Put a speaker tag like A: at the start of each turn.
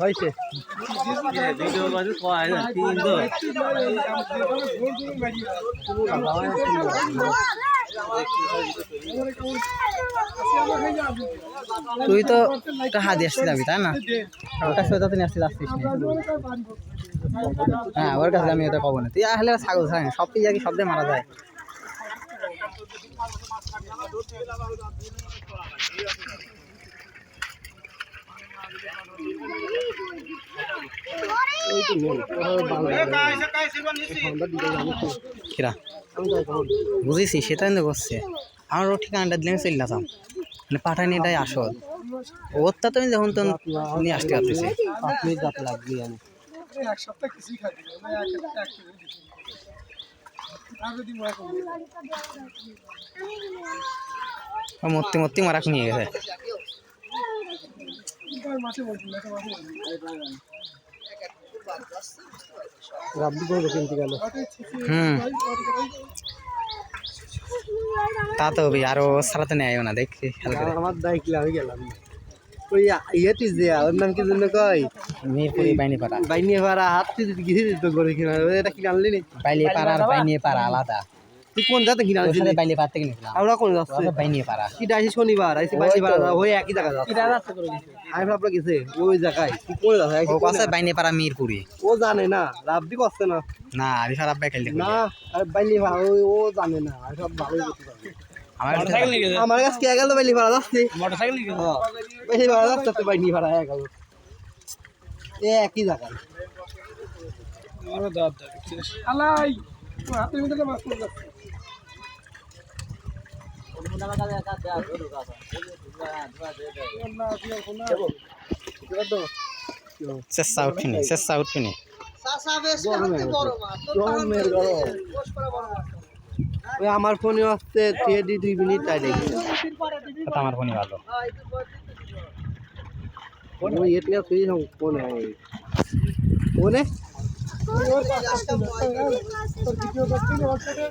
A: হয়েছে।
B: তুই তো টাকা দিয়ে আসতে যাবি তাই না? কাছে তো তুই আসতে না। হ্যাঁ ওর কাছে আমি এটা কব না। তুই আসলে ছাগল ছাড়া সব কিছু কি শব্দে মারা যায়। বুঝেছি, সেটাই তো করছে। আমার ও ঠিকানাটা দিলে আমি চলে যেতাম। মানে পাঠানি এটাই আসল। ওরটা তুমি যখন তো নিয়ে আসতে পারতেছি।
A: আপনি যাতে লাগবে আমি
C: দিতে
B: মারাক নিয়ে গেছে
C: আর মাছে বলছি না মাছে বলছি
A: রাব্বি করে কিনতে গেল
B: হুম। তা তো হবে আর সারাতে নেয় না দেখি
A: আমার দায়িত্ব গেলাম। ওই ইয়েটি যে ওর নাম কি জন্য কয়?
B: মিরপুরি বাইনি পাড়া
A: বাইনি ভাড়া হাত তুই গিয়ে দিত করে কিনা এটা কি আনলি নি?
B: বাইলি পাড়া আর বাইনি পাড়া আলাদা।
A: তুই কোন জাতে কিনা
B: সাথে বাইলি পাড়া থেকে নিলাম
A: আমরা কোন যাচ্ছে
B: বাইনি পাড়া।
A: কি ডাইছি শনিবার? আইসি বাইনি ভাড়া ওই একই জায়গা যাচ্ছে। আমি ভাবলাম গেছে ওই জায়গায়। তুই কোন যাচ্ছে
B: ও কাছে বাইনি পাড়া মিরপুরি।
A: ও জানে না রাব্বি করছে না।
B: না আমি খারাপ বাই খেলতে
A: না আরে বাইলি ভাড়া ও ও জানে না। আমি সব ভালোই করতে পারি।
B: আমার
A: আমার কাছে কে গেল বাইলি ভাড়া যাচ্ছে।
B: মোটরসাইকেল
A: হ্যাঁ। বাইলি ভাড়া যাচ্ছে তো বাইনি ভাড়া হয়ে গেল। এ একই জায়গায়।
C: আলাই হাতের মাছ পড়ে যাচ্ছে
B: চেষ্টা উঠিনি চেষ্টা উঠিনি
A: আমার ফোনে টেডি দুই মিনিট টাইম
B: কথা আমার ফোনই ভালো।
A: ওই এটা তুই ফোনে ফোনে?
C: তোর ভিডিও করতে হোয়াটসঅ্যাপে